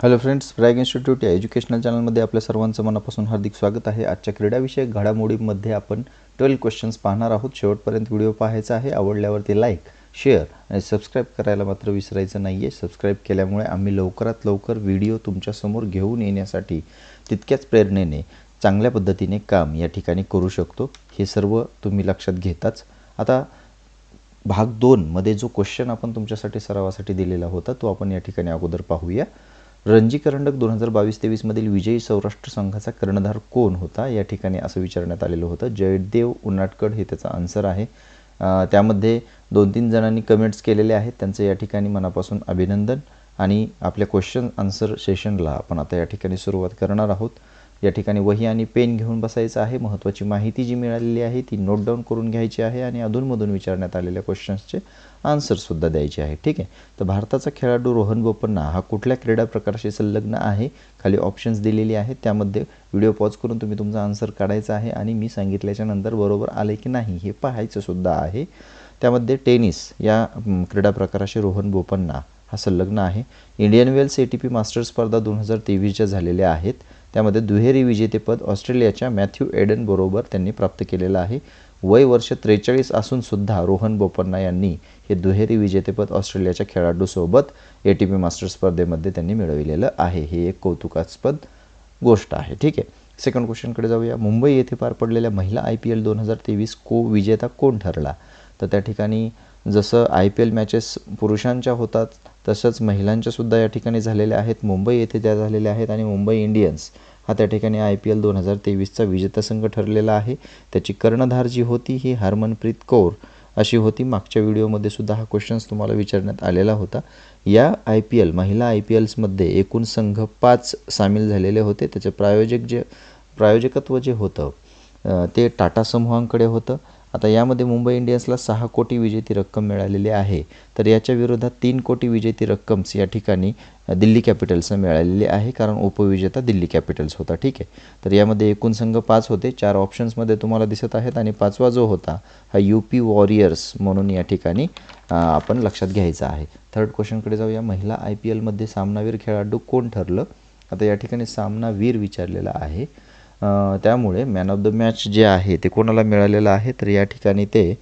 Hello friends Brag institute या educational चॅनलमध्ये आपल्या सर्वांचं मनापासून हार्दिक स्वागत आहे. आजच्या क्रीडाविषयक घडामोडीमध्ये आपण ट्वेल्व क्वेश्चन्स पाहणार आहोत. शेवटपर्यंत व्हिडिओ पाहायचा आहे. आवडल्यावरती लाईक शेअर आणि सबस्क्राईब करायला मात्र विसरायचं नाही आहे सबस्क्राईब केल्यामुळे आम्ही लवकरात लवकर व्हिडिओ तुमच्यासमोर घेऊन येण्यासाठी तितक्याच प्रेरणेने चांगल्या पद्धतीने काम या ठिकाणी करू शकतो. हे सर्व तुम्ही लक्षात घेताच. आता भाग दोनमध्ये जो क्वेश्चन आपण तुमच्यासाठी सरावासाठी दिलेला होता तो आपण या ठिकाणी अगोदर पाहूया. रणजी करंडक दोन हजार बावीस तेवीसमधील विजयी सौराष्ट्र संघाचा कर्णधार कोण होता? या ठिकाणी असं विचारण्यात आलेलं होतं. जयदेव उन्नाटकड हे त्याचा आन्सर आहे. त्यामध्ये दोन तीन जणांनी कमेंट्स केलेले आहेत. त्यांचं या ठिकाणी मनापासून अभिनंदन. आणि आपल्या क्वेश्चन आन्सर सेशनला आपण आता या ठिकाणी सुरुवात करणार आहोत. या ठिकाणी वही आणि पेन घेऊन बसायचं आहे. महत्त्वाची माहिती जी मिळालेली आहे ती नोट डाऊन करून घ्यायची आहे आणि अधूनमधून विचारण्यात आलेल्या क्वेश्चन्सचे आन्सरसुद्धा द्यायचे आहे. ठीक आहे? तर भारताचा खेळाडू रोहन बोपन्ना हा कुठल्या क्रीडा प्रकाराशी संलग्न आहे? खाली ऑप्शन्स दिलेली आहेत. त्यामध्ये व्हिडिओ पॉज करून तुम्ही तुमचा आन्सर काढायचा आहे आणि मी सांगितल्याच्या नंतर बरोबर आले की नाही हे पाहायचंसुद्धा आहे. त्यामध्ये टेनिस या क्रीडा प्रकाराशी रोहन बोपन्ना हा संलग्न आहे. Indian Wells A T P master स्पर्धा दोन हजार तेवीसच्या झालेल्या आहेत. त्यामध्ये दुहेरी विजेतेपद ऑस्ट्रेलियाच्या मॅथ्यू एडन बरोबर त्यांनी प्राप्त केलेलं आहे. वय वर्ष त्रेचाळीस असूनसुद्धा रोहन बोपन्ना यांनी हे दुहेरी विजेतेपद ऑस्ट्रेलियाच्या खेळाडूसोबत ए टी पी मास्टर स्पर्धेमध्ये त्यांनी मिळविलेलं आहे. हे एक कौतुकास्पद गोष्ट आहे. ठीक आहे. सेकंड क्वेश्चनकडे जाऊया. मुंबई येथे पार पडलेल्या महिला आय पी एल दोन हजार तेवीस को विजेता कोण ठरला? तर त्या ठिकाणी जसं आय पी एल मॅचेस पुरुषांच्या होतात तसंच महिलांच्यासुद्धा या ठिकाणी झालेल्या आहेत. मुंबई येथे त्या झालेल्या आहेत आणि मुंबई इंडियन्स हा त्या ठिकाणी आय पी एल दोन हजार तेवीसचा विजेता संघ ठरलेला आहे. त्याची कर्णधार जी होती ही हरमनप्रीत कौर अशी होती. मागच्या व्हिडिओमध्ये सुद्धा हा क्वेश्चन्स तुम्हाला विचारण्यात आलेला होता. या आय पी एल महिला आय पी एल्समध्ये एकूण संघ पाच सामील झालेले होते. त्याचे प्रायोजक जे प्रायोजकत्व जे होतं ते टाटा समूहांकडे होतं. आता यामध्ये मुंबई इंडियन्सला सहा कोटी विजेती रक्कम मिळालेली आहे. तर याच्या विरोधात तीन कोटी विजेती रक्कम्स या ठिकाणी दिल्ली कॅपिटल्सला मिळालेली आहे कारण उपविजेता दिल्ली कॅपिटल्स होता. ठीक आहे? तर यामध्ये एकूण संघ पाच होते. चार ऑप्शन्समध्ये तुम्हाला दिसत आहेत आणि पाचवा जो होता हा यू पी वॉरियर्स म्हणून या ठिकाणी आपण लक्षात घ्यायचा आहे. थर्ड क्वेश्चनकडे जाऊया. महिला आय पी एलमध्ये सामनावीर खेळाडू कोण ठरलं? आता या ठिकाणी सामनावीर विचारलेला आहे. त्यामुळे मॅन ऑफ द मॅच जे आहे ते कोणाला मिळालेलं आहे? तर या ठिकाणी ते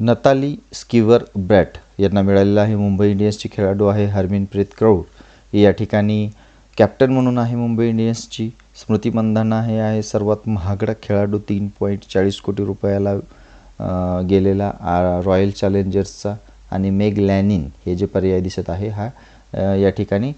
नताली स्किवर ब्रॅट यांना मिळालेलं आहे. मुंबई इंडियन्सची खेळाडू आहे हरमिनप्रीत कौर. या ठिकाणी कॅप्टन म्हणून आहे मुंबई इंडियन्सची. स्मृती मंधाना हे आहे सर्वात महागडा खेळाडू. तीन पॉईंट चाळीस कोटी रुपयाला गेलेला रॉयल चॅलेंजर्सचा आणि मेग लॅनिन हे जे पर्याय दिसत आहे हा या ठिकाणी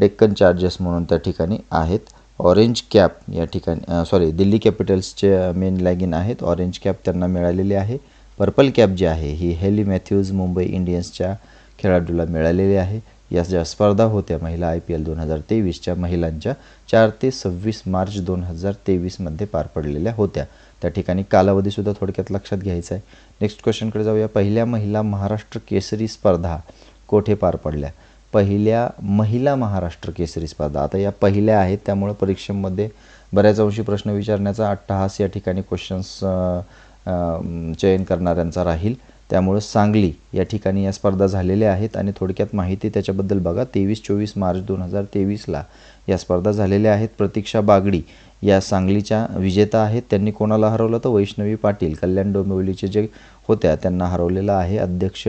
डेक्कन चार्जर्स म्हणून त्या ठिकाणी आहेत. ऑरेंज कॅप या ठिकाणी सॉरी दिल्ली कॅपिटल्सचे मेन लॅगिन आहेत. ऑरेंज कॅप त्यांना मिळालेली आहे. पर्पल कॅप जी आहे ही हेली मॅथ्यूज मुंबई इंडियन्सच्या खेळाडूला मिळालेली आहे. या ज्या स्पर्धा होत्या महिला आय पी एल दोन हजार तेवीसच्या महिलांच्या चार ते सव्वीस मार्च दोन हजार तेवीसमध्ये पार पडलेल्या होत्या. त्या ठिकाणी कालावधीसुद्धा थोडक्यात लक्षात घ्यायचा आहे. नेक्स्ट क्वेश्चनकडे जाऊया. पहिल्या महिला महाराष्ट्र केसरी स्पर्धा कोठे पार पडल्या? पहिल्या महिला महाराष्ट्र केसरी स्पर्धा. आता या पहिल्या आहेत त्यामुळं परीक्षेमध्ये बऱ्याच अंशी प्रश्न विचारण्याचा अट्टहास या ठिकाणी क्वेश्चन्स चयन करणाऱ्यांचा राहील. त्यामुळं सांगली या ठिकाणी या स्पर्धा झालेल्या आहेत आणि थोडक्यात माहिती त्याच्याबद्दल बघा. तेवीस चोवीस मार्च दोन हजार तेवीसला या स्पर्धा झालेल्या आहेत. प्रतीक्षा बागडी या सांगलीच्या विजेता आहेत. त्यांनी कोणाला हरवलं? तर वैष्णवी पाटील. कल्याण डोंबिवलीचे जे होत्या त्यांना हरवलेलं आहे. अध्यक्ष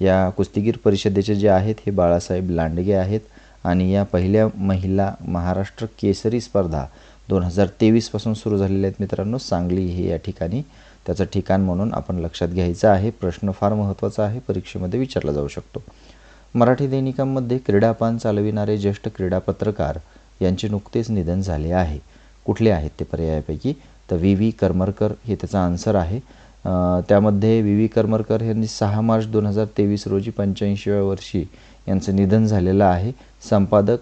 या कुस्तीगीर परिषदेचे जे आहेत हे बाळासाहेब लांडगे आहेत आणि या पहिल्या महिला महाराष्ट्र केसरी स्पर्धा दोन हजार तेवीसपासून सुरू झालेल्या आहेत मित्रांनो. सांगली हे या ठिकाणी त्याचं ठिकाण म्हणून आपण लक्षात घ्यायचं आहे. प्रश्न फार महत्त्वाचा आहे. परीक्षेमध्ये विचारला जाऊ शकतो. मराठी दैनिकांमध्ये क्रीडापान चालविणारे ज्येष्ठ क्रीडा पत्रकार यांचे नुकतेच निधन झाले आहे. कुठले आहेत ते पर्यायापैकी? तर व्ही व्ही करमरकर हे त्याचा आन्सर आहे. त्यामध्ये वी व्ही करमरकर यांनी सहा मार्च दोन हजार तेवीस रोजी पंच्याऐंशीव्या वर्षी यांचं निधन झालेलं आहे. संपादक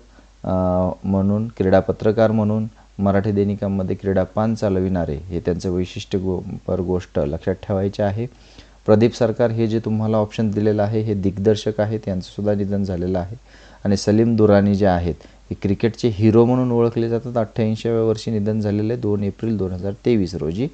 म्हणून क्रीडा पत्रकार म्हणून मराठी दैनिकांमध्ये क्रीडापान चालविणारे हे त्यांचं वैशिष्ट्य गो पर गोष्ट लक्षात ठेवायचे आहे. प्रदीप सरकार हे जे तुम्हाला ऑप्शन दिलेलं आहे हे दिग्दर्शक आहेत यांचंसुद्धा निधन झालेलं आहे. आणि सलीम दुरानी जे आहेत हे क्रिकेटचे हिरो म्हणून ओळखले जातात. अठ्ठ्याऐंशीव्या वर्षी निधन झालेले दोन एप्रिल दोन हजार तेवीस रोजी.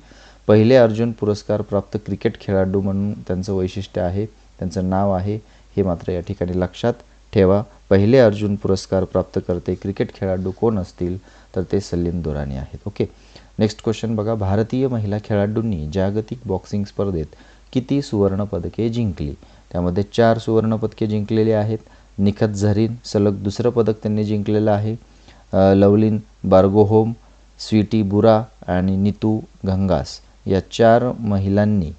पहिले अर्जुन पुरस्कार प्राप्त क्रिकेट खेळाडू म्हणून त्यांचं वैशिष्ट्य आहे त्यांचं नाव आहे हे मात्र या ठिकाणी लक्षात ठेवा. पहिले अर्जुन पुरस्कार प्राप्त करते क्रिकेट खेळाडू कोण असतील तर ते सलीम दुरानी आहेत. ओके. नेक्स्ट क्वेश्चन बघा. भारतीय महिला खेळाडूंनी जागतिक बॉक्सिंग स्पर्धेत किती सुवर्णपदके जिंकली? त्यामध्ये चार सुवर्णपदके जिंकलेली आहेत. निखत झरीन सलग दुसरं पदक त्यांनी जिंकलेलं आहे. लवलिन बार्गोहोम स्वीटी बुरा आणि नितू गंगास. या चार महिलांनी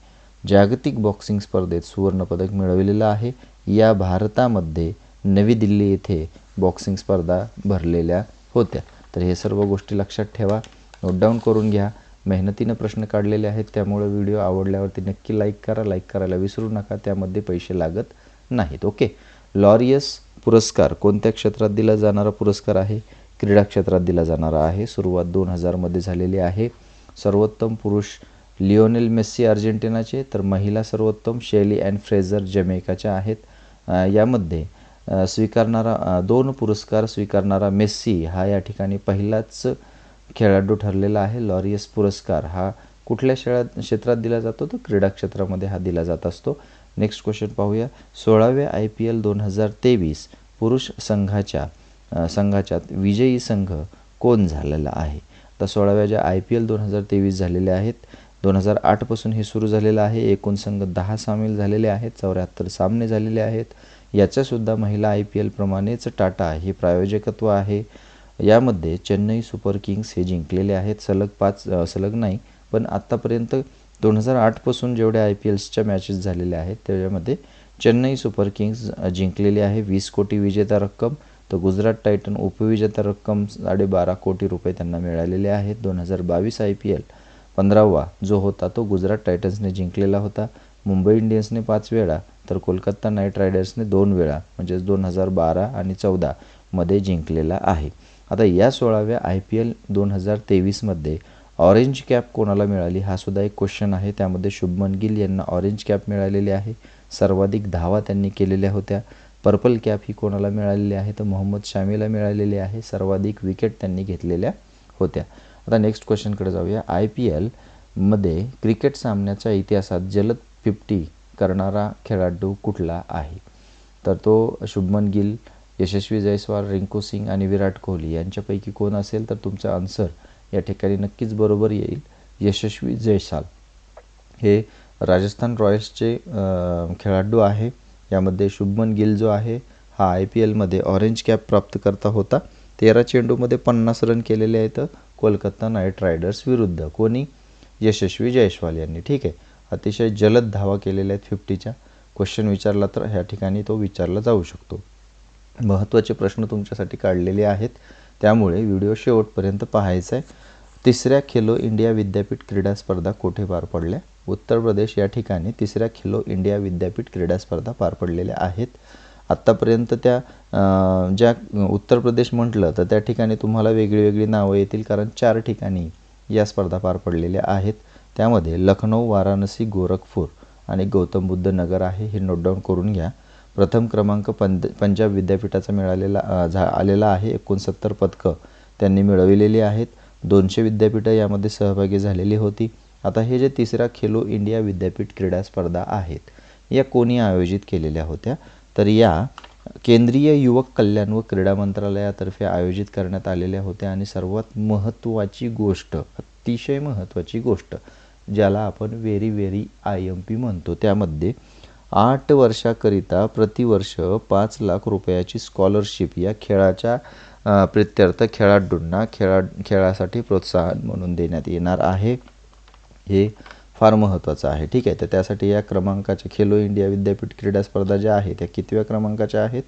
जागतिक बॉक्सिंग स्पर्धेत सुवर्णपदक मिळवलेलं आहे. या भारतामध्ये नवी दिल्ली येथे बॉक्सिंग स्पर्धा भरलेल्या होत्या. तर हे सर्व गोष्टी लक्षात ठेवा. नोट डाऊन करून घ्या. मेहनतीनं प्रश्न काढलेले आहेत त्यामुळे व्हिडिओ आवडल्यावरती नक्की लाईक करा. लाईक करायला विसरू नका. त्यामध्ये पैसे लागत नाहीत. ओके लॉरियस पुरस्कार कोणत्या क्षेत्रात दिला जाणारा पुरस्कार आहे? क्रीडा क्षेत्रात दिला जाणारा आहे. सुरुवात दोन हजारमध्ये झालेली आहे. सर्वोत्तम पुरुष लिओनेल मेस्सी अर्जेंटिनाचे तर महिला सर्वोत्तम शैली अँड फ्रेझर जमेकाच्या आहेत. यामध्ये स्वीकारणारा दोन पुरस्कार स्वीकारणारा मेस्सी हा या ठिकाणी पहिलाच खेळाडू ठरलेला आहे. लॉरियस पुरस्कार हा कुठल्या क्षेत्रात क्षेत्रात दिला जातो? तर क्रीडा क्षेत्रामध्ये हा दिला जात असतो. नेक्स्ट क्वेश्चन पाहूया. सोळाव्या आय पी एल दोन हजार तेवीस पुरुष संघाच्या संघाच्यात विजयी संघ कोण झालेला आहे? तर सोळाव्या ज्या आय पी एल दोन हजार तेवीस झालेल्या आहेत दोन हजार आठपासून हे सुरू झालेलं आहे. एकूण संघ दहा सामील झालेले आहेत चौऱ्याहत्तर सामने झालेले आहेत. याच्यासुद्धा महिला आय पी एलप्रमाणेच टाटा हे प्रायोजकत्व आहे. यामध्ये चेन्नई सुपर किंग्स हे जिंकलेले आहेत. सलग पाच सलग नाही पण आत्तापर्यंत दोन हजार आठपासून जेवढ्या आय पी एल्सच्या मॅचेस झालेल्या आहेत त्याच्यामध्ये चेन्नई सुपर किंग्स जिंकलेली आहे. वीस कोटी विजेता रक्कम तर गुजरात टायटन उपविजेता रक्कम साडेबारा कोटी रुपये त्यांना मिळालेले आहेत. दोन हजार बावीस आय पी एल पंधरावा जो होता तो गुजरात टायटन्सने जिंकलेला होता. मुंबई इंडियन्सने पाच वेळा तर कोलकाता नाईट रायडर्सने दोन वेळा म्हणजेच दोन हजार बारा आणि चौदामध्ये जिंकलेला आहे. आता या सोळाव्या आय पी एल दोन हजार तेवीसमध्ये ऑरेंज कॅप कोणाला मिळाली? हा सुद्धा एक क्वेश्चन आहे. त्यामध्ये शुभमन गिल यांना ऑरेंज कॅप मिळालेली आहे. सर्वाधिक धावा त्यांनी केलेल्या होत्या. पर्पल कॅप ही कोणाला मिळालेली आहे? तर मोहम्मद शामीला मिळालेली आहे. सर्वाधिक विकेट त्यांनी घेतलेल्या होत्या. आता नेक्स्ट क्वेश्चनकडे जाऊया. आय पी एलमध्ये क्रिकेट सामन्याच्या इतिहासात जलद फिफ्टी करणारा खेळाडू कुठला आहे? तर तो शुभमन गिल यशस्वी जयस्वाल रिंकू सिंग आणि विराट कोहली यांच्यापैकी कोण असेल तर तुमचा आन्सर या ठिकाणी नक्कीच बरोबर येईल. यशस्वी जयस्वाल हे राजस्थान रॉयल्सचे खेळाडू आहे. यामध्ये शुभमन गिल जो आहे हा आय पी एलमध्ये ऑरेंज कॅप प्राप्त करता होता. तेरा चेंडूमध्ये पन्नास रन केलेले आहेत कोलकाता नाईट रायडर्स विरुद्ध. कोणी? यशस्वी जयस्वाल यांनी. ठीक आहे. अतिशय जलद धावा केलेल्या आहेत फिफ्टीच्या क्वेश्चन विचारला तर ह्या ठिकाणी तो विचारला जाऊ शकतो. महत्त्वाचे प्रश्न तुमच्यासाठी काढलेले आहेत. त्यामुळे व्हिडिओ शेवटपर्यंत पाहायचा आहे. तिसऱ्या खेलो इंडिया विद्यापीठ क्रीडा स्पर्धा कोठे पार पडल्या? उत्तर प्रदेश या ठिकाणी तिसऱ्या खेलो इंडिया विद्यापीठ क्रीडा स्पर्धा पार पडलेल्या आहेत. आत्तापर्यंत त्या ज्या उत्तर प्रदेश म्हटलं तर त्या ठिकाणी तुम्हाला वेगळी वेगळी नावं येतील कारण चार ठिकाणी या स्पर्धा पार पडलेल्या आहेत. त्यामध्ये लखनौ वाराणसी गोरखपूर आणि गौतम बुद्ध नगर आहे. हे नोट डाऊन करून घ्या. प्रथम क्रमांक पंद पंजाब विद्यापीठाचा मिळालेला झा आलेला आहे. एकोणसत्तर पदकं त्यांनी मिळविलेली आहेत. दोनशे विद्यापीठं यामध्ये सहभागी झालेली होती. आता हे जे तिसरा खेलो इंडिया विद्यापीठ क्रीडा स्पर्धा आहेत या कोणी आयोजित केलेल्या होत्या? तर या केंद्रीय युवक कल्याण व क्रीडा मंत्रालयातर्फे आयोजित करण्यात आलेल्या होत्या आणि सर्वात महत्त्वाची गोष्ट अतिशय महत्त्वाची गोष्ट ज्याला आपण very very I M P म्हणतो. त्यामध्ये आठ वर्षाकरिता प्रतिवर्ष पाच लाख रुपयाची स्कॉलरशिप या खेळाच्या प्रित्यर्थ खेळाडूंना खेळा खेळासाठी प्रोत्साहन म्हणून देण्यात येणार आहे. हे फार महत्त्वाचं आहे. ठीक आहे? तर त्यासाठी या क्रमांकाच्या खेलो इंडिया विद्यापीठ क्रीडा स्पर्धा ज्या आहेत त्या कितव्या क्रमांकाच्या आहेत?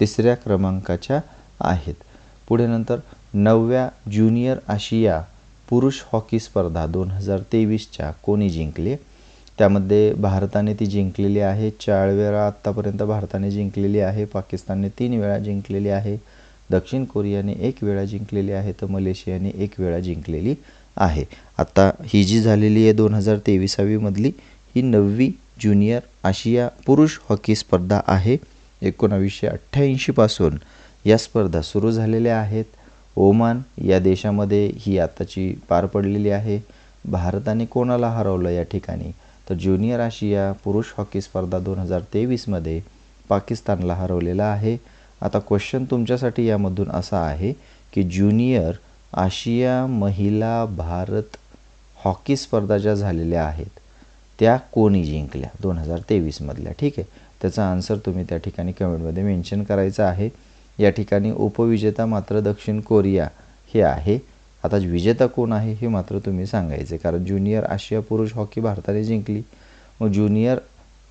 तिसऱ्या क्रमांकाच्या आहेत. पुढे नंतर नवव्या ज्युनियर आशिया पुरुष हॉकी स्पर्धा दोन हजार तेवीसच्या कोणी जिंकली? त्यामध्ये भारताने ती जिंकलेली आहे. चार वेळा आत्तापर्यंत भारताने जिंकलेली आहे. पाकिस्तानने तीन वेळा जिंकलेली आहे. दक्षिण कोरियाने एक वेळा जिंकलेली आहे. तर मलेशियाने एक वेळा जिंकलेली आहे. आता ही जी झालेली आहे दोन हजार तेविसावीमधली ही नववी ज्युनियर आशिया पुरुष हॉकी स्पर्धा आहे. एकोणावीसशे अठ्ठ्याऐंशीपासून या स्पर्धा सुरू झालेल्या आहेत. ओमान या देशामध्ये ही आताची पार पडलेली आहे. भारताने कोणाला हरवलं या ठिकाणी? तर ज्युनियर आशिया पुरुष हॉकी स्पर्धा दोन हजार तेवीसमध्ये पाकिस्तानला हरवलेला आहे. आता क्वेश्चन तुमच्यासाठी यामधून असा आहे की ज्युनियर आशिया महिला भारत हॉकी स्पर्धा ज्या झालेल्या आहेत त्या कोणी जिंकल्या? दोन हजार तेवीसमधल्या ठीक आहे? त्याचा आन्सर तुम्ही त्या ठिकाणी कमेंटमध्ये मेन्शन करायचा आहे. या ठिकाणी उपविजेता मात्र दक्षिण कोरिया हे आहे. आता विजेता कोण आहे हे मात्र तुम्ही सांगायचे. कारण ज्युनियर आशिया पुरुष हॉकी भारताने जिंकली. मग ज्युनियर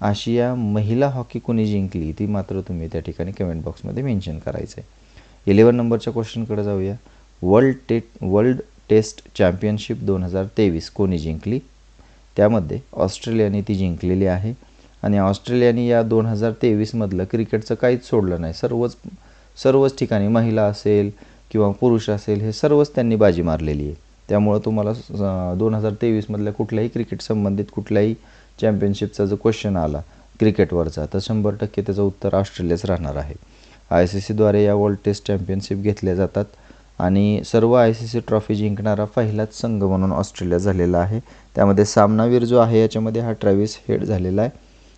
आशिया महिला हॉकी कोणी जिंकली ती मात्र तुम्ही त्या ठिकाणी कमेंट बॉक्समध्ये मेन्शन करायचं आहे इलेवन नंबरच्या क्वेश्चनकडे जाऊया. वर्ल्ड टे वर्ल्ड टेस्ट चॅम्पियनशिप दोन हजार तेवीस कोणी जिंकली? त्यामध्ये ऑस्ट्रेलियाने ती जिंकलेली आहे. आणि ऑस्ट्रेलियाने या दोन हजार तेवीसमधलं क्रिकेटचं काहीच सोडलं नाही. सर्वच सर्वच ठिकाणी महिला असेल किंवा पुरुष असेल हे सर्वच त्यांनी बाजी मारलेली आहे. त्यामुळं तुम्हाला दोन हजार तेवीसमधल्या कुठल्याही क्रिकेट संबंधित कुठल्याही चॅम्पियनशिपचा जो क्वेश्चन आला क्रिकेटवरचा तर शंभर टक्के त्याचं उत्तर ऑस्ट्रेलियाच राहणार आहे. आय सी सीद्वारे या वर्ल्ड टेस्ट चॅम्पियनशिप घेतल्या जातात. आणि सर्व आय सी सी ट्रॉफी जिंकणारा पहिलाच संघ म्हणून ऑस्ट्रेलिया झालेला आहे. त्यामध्ये सामनावीर जो आहे याच्यामध्ये हा ट्रॅव्हिस हेड झालेला आहे.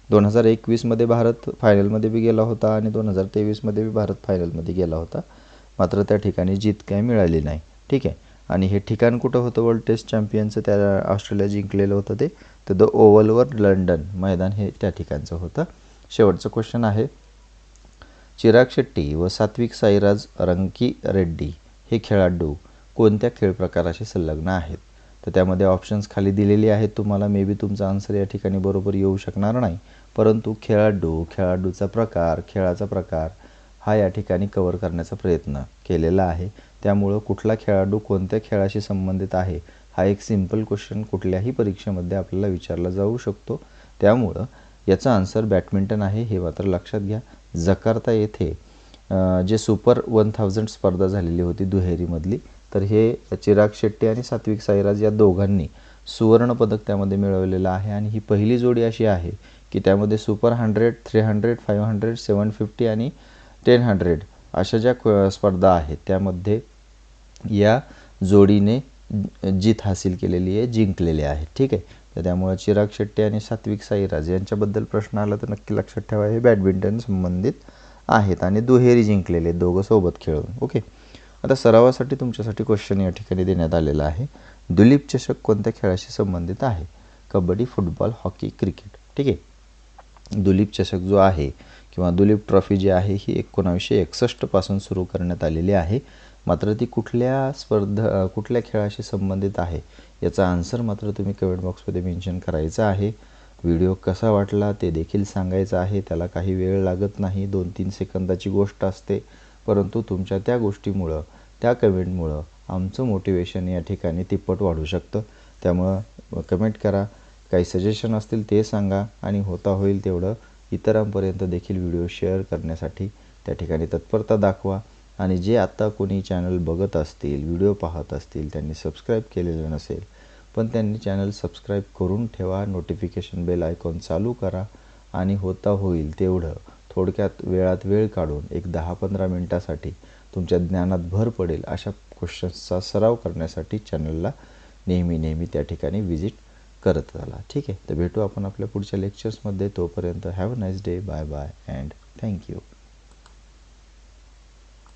दोन हजार एकवीसमध्ये भारत फायनलमध्ये बी गेला होता आणि दोन हजार तेवीसमध्ये बी भारत फायनलमध्ये गेला होता. मात्र त्या ठिकाणी जीत काय मिळाली नाही. ठीक आहे? आणि हे ठिकाण कुठं होतं? वर्ल्ड टेस्ट चॅम्पियनचं त्या ऑस्ट्रेलिया जिंकलेलं होतं ते. तर द ओव्हलवर लंडन मैदान हे त्या ठिकाणचं होतं. शेवटचं क्वेश्चन आहे. चिराग शेट्टी व सात्विक साईराज रंकी रेड्डी हे खेळाडू कोणत्या खेळ प्रकाराशी संलग्न आहेत? तर त्यामध्ये ऑप्शन्स खाली दिलेली आहेत तुम्हाला. मे बी तुमचा आन्सर या ठिकाणी बरोबर येऊ शकणार नाही. परंतु खेळाडू खेळाडूचा प्रकार खेळाचा प्रकार हा या ठिकाणी कवर करण्याचा प्रयत्न केलेला आहे. त्यामुळं कुठला खेळाडू कोणत्या खेळाशी संबंधित आहे हा एक सिंपल क्वेश्चन कुठल्याही परीक्षेमध्ये आपल्याला विचारला जाऊ शकतो. त्यामुळं याचा आन्सर बॅडमिंटन आहे हे मात्र लक्षात घ्या. जकार्ता येथे जे सुपर वन थाउजंड स्पर्धा झालेली होती दुहेरीमधली तर हे चिराग शेट्टी आणि सात्विक साईराज या दोघांनी सुवर्णपदक त्यामध्ये मिळवलेलं आहे. आणि ही पहिली जोडी अशी आहे की त्यामध्ये super hundred three hundred five hundred seven fifty आणि टेन हंड्रेड अशा ज्या स्पर्धा आहेत त्यामध्ये या जोडीने जीत हासिल केलेली आहे जिंकलेली आहे. ठीक आहे? तर त्यामुळे चिराग शेट्टी आणि सात्विक साईराज यांच्याबद्दल प्रश्न आला तर नक्की लक्षात ठेवा. हे बॅडमिंटन संबंधित आहेत आणि दुहेरी जिंकलेले दोघं सोबत खेळून. ओके आता सरावासाठी तुमच्यासाठी क्वेश्चन या ठिकाणी देण्यात आलेला आहे. दुलीप चषक कोणत्या खेळाशी संबंधित आहे? कबड्डी फुटबॉल हॉकी क्रिकेट ठीक आहे? दुलीप चषक जो आहे किंवा दुलीप ट्रॉफी जी आहे ही एकोणावीसशे एकसष्टपासून सुरू करण्यात आलेली आहे. मात्र ती कुठल्या स्पर्धा कुठल्या खेळाशी संबंधित आहे? याचा आन्सर मात्र तुम्ही कमेंट बॉक्समध्ये मेन्शन करायचा आहे. व्हिडिओ कसा वाटला ते देखील सांगायचं आहे. त्याला काही वेळ लागत नाही. दोन तीन सेकंदाची गोष्ट असते. परंतु तुमच्या त्या गोष्टीमुळं त्या कमेंटमुळं आमचं मोटिवेशन या ठिकाणी तिप्पट वाढू शकतं. त्यामुळं कमेंट करा. काही सजेशन असतील ते सांगा आणि होता होईल तेवढं इतरांपर्यंत देखील व्हिडिओ शेअर करण्यासाठी त्या ठिकाणी तत्परता दाखवा. आणि जे आत्ता कोणी चॅनल बघत असतील व्हिडिओ पाहत असतील त्यांनी सबस्क्राईब केलेलं नसेल पण त्यांनी चॅनल सबस्क्राईब करून ठेवा नोटिफिकेशन बेल आयकॉन चालू करा आणि होता होईल तेवढं. थोडक्यात वेळात वेळ काढून एक दहा पंधरा मिनटासाठी तुमच्या ज्ञानात भर पडेल अशा क्वेश्चन्सचा सराव करण्यासाठी चॅनलला नेहमी नेहमी त्या ठिकाणी व्हिजिट करत आला ठीक आहे? तर भेटू आपण आपल्या पुढच्या लेक्चर्समध्ये तोपर्यंत have a nice day bye bye and thank you